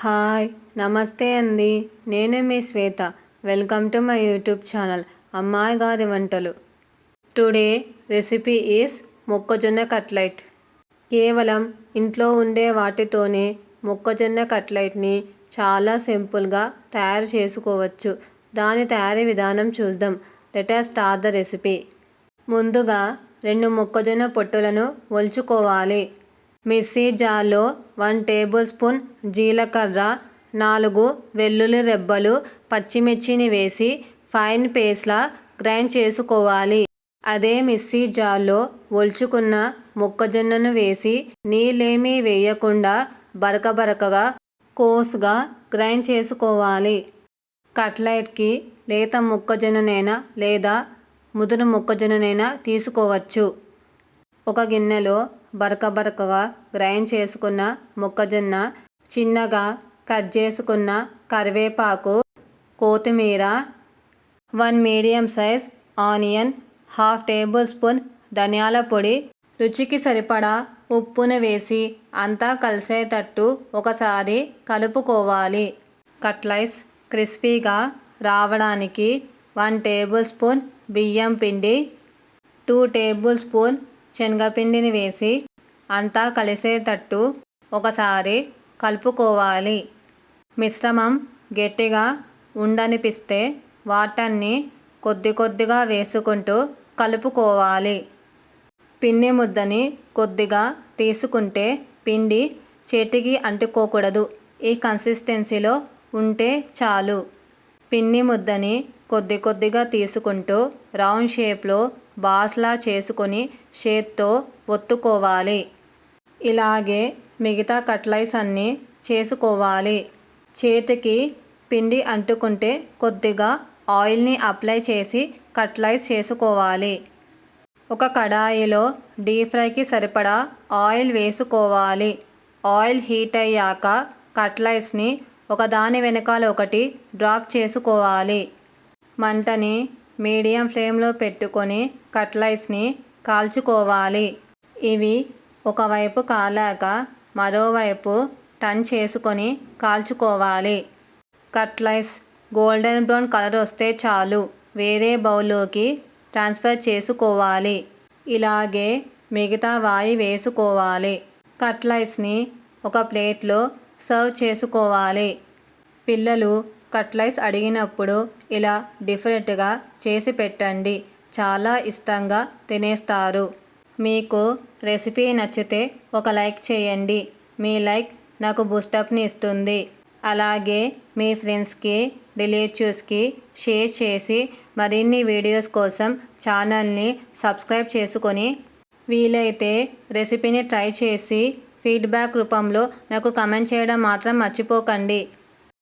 Hi నమస్తే అండి. నేను మీ Shweta. Welcome to my YouTube channel అమ్మాయి గారి వంటలు. టుడే రెసిపీ ఈస్ మొక్కజొన్న కట్లెట్. కేవలం ఇంట్లో ఉండే వాటితోనే మొక్కజొన్న కట్లెట్ని చాలా సింపుల్గా తయారు చేసుకోవచ్చు. దాని తయారీ విధానం చూద్దాం. Let's start the recipe. ముందుగా రెండు మొక్కజొన్న పొట్టులను ఒలుచుకోవాలి. మిక్సీ జార్లో వన్ టేబుల్ స్పూన్ జీలకర్ర నాలుగు వెల్లుల్లి రెబ్బలు పచ్చిమిర్చిని వేసి ఫైన్ పేస్ట్లా గ్రైండ్ చేసుకోవాలి. అదే మిక్సీ జార్లో ఒల్చుకున్న మొక్కజొన్నను వేసి నీళ్ళేమీ వేయకుండా బరక బరకగా కోసుగా గ్రైండ్ చేసుకోవాలి. కట్లెట్కి లేత మొక్కజొన్ననైనా లేదా ముదురు మొక్కజొన్ననైనా తీసుకోవచ్చు. ఒక గిన్నెలో బరక బరకగా గ్రైండ్ చేసుకున్న మొక్కజొన్న చిన్నగా కట్ చేసుకున్న కరివేపాకు కొత్తిమీర one medium size onion half tablespoon ధనియాల పొడి రుచికి సరిపడా ఉప్పును వేసి అంతా కలిసేటట్టు ఒకసారి కలుపుకోవాలి. కట్లైస్ క్రిస్పీగా రావడానికి వన్ టేబుల్ స్పూన్ బియ్యం పిండి టూ టేబుల్ స్పూన్ శనగపిండిని వేసి అంతా కలిసేటట్టు ఒకసారి కలుపుకోవాలి. మిశ్రమం గట్టిగా ఉండనిపిస్తే వాటర్ని కొద్ది కొద్దిగా వేసుకుంటూ కలుపుకోవాలి. పిండి ముద్దని కొద్దిగా తీసుకుంటే పిండి చేతికి అంటుకోకూడదు. ఈ కన్సిస్టెన్సీలో ఉంటే చాలు. పిండి ముద్దని కొద్ది కొద్దిగా తీసుకుంటూ రౌండ్ షేప్లో బాస్లా చేసుకొని చేత్తో ఒత్తుకోవాలి. ఇలాగే మిగతా కట్లైస్ అన్నీ చేసుకోవాలి. చేతికి పిండి అంటుకుంటే కొద్దిగా ఆయిల్ని అప్లై చేసి కట్లైస్ చేసుకోవాలి. ఒక కడాయిలో డీప్ ఫ్రైకి సరిపడా ఆయిల్ వేసుకోవాలి. ఆయిల్ హీట్ అయ్యాక కట్లైస్ని ఒకదాని వెనకాల ఒకటి డ్రాప్ చేసుకోవాలి. మంటని మీడియం ఫ్లేమ్లో పెట్టుకొని కట్లైస్ని కాల్చుకోవాలి. ఇవి ఒకవైపు కాలాక మరోవైపు టన్ చేసుకొని కాల్చుకోవాలి. కట్లైస్ గోల్డెన్ బ్రౌన్ కలర్ వస్తే చాలు. వేరే బౌల్లోకి ట్రాన్స్ఫర్ చేసుకోవాలి. ఇలాగే మిగతా వాయి వేసుకోవాలి. కట్లైస్ని ఒక ప్లేట్లో సర్వ్ చేసుకోవాలి. పిల్లలు కట్లైస్ అడిగినప్పుడు ఇలా డిఫరెంట్గా చేసి పెట్టండి. చాలా ఇష్టంగా తినేస్తారు. మీకు రెసిపీ నచ్చితే ఒక లైక్ చేయండి. మీ లైక్ నాకు బూస్టప్ని ఇస్తుంది. అలాగే మీ ఫ్రెండ్స్కి రిలేటివ్స్కి షేర్ చేసి మరిన్ని వీడియోస్ కోసం ఛానల్ని సబ్స్క్రైబ్ చేసుకొని వీలైతే రెసిపీని ట్రై చేసి ఫీడ్బ్యాక్ రూపంలో నాకు కమెంట్ చేయడం మాత్రం మర్చిపోకండి.